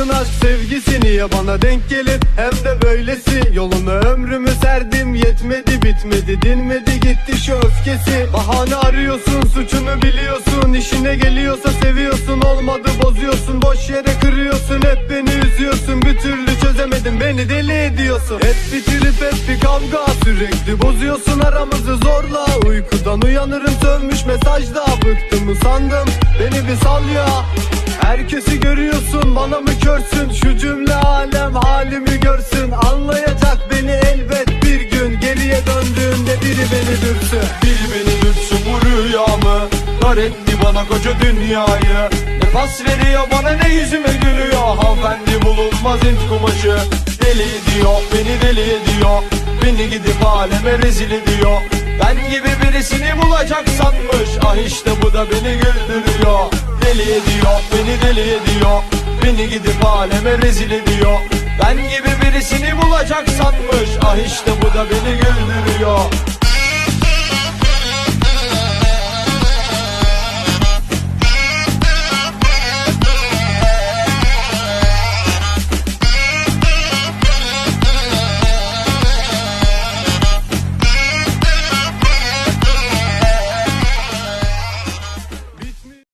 Anlatsın aşk sevgisi niye bana denk gelir? Hem de böylesi. Yoluna ömrümü serdim yetmedi bitmedi Dinmedi gitti şu öfkesi. Bahane arıyorsun suçunu biliyorsun. İşine geliyorsa seviyorsun Olmadı bozuyorsun. Boş yere kırıyorsun Hep beni üzüyorsun. Bir türlü çözemedim Beni deli ediyorsun. Hep bir trip hep bir kavga Sürekli bozuyorsun aramızı. Zorla Uykudan uyanırım sönmüş mesajda Bıktım usandım. Beni bir sal ya Herkesi görüyorsun bana mı körsün? Şu cümle alem halimi görsün. Anlayacak beni elbet bir gün. Geriye döndüğünde biri beni dürsün Biri beni dürtsün bu rüyamı. Dar etti bana koca dünyayı. Nefes veriyor bana ne yüzüme gülüyor? Hanımefendi bulunmaz int kumaşı. Deli ediyor beni deli ediyor. Beni gidip aleme rezil ediyor. Ben gibi birisini bulacak sanmış. Ah işte bu da beni güldürüyor Deli ediyor beni deli ediyor Beni gidip aleme rezil ediyor. Ben gibi birisini bulacak sanmış Ah işte bu da beni güldürüyor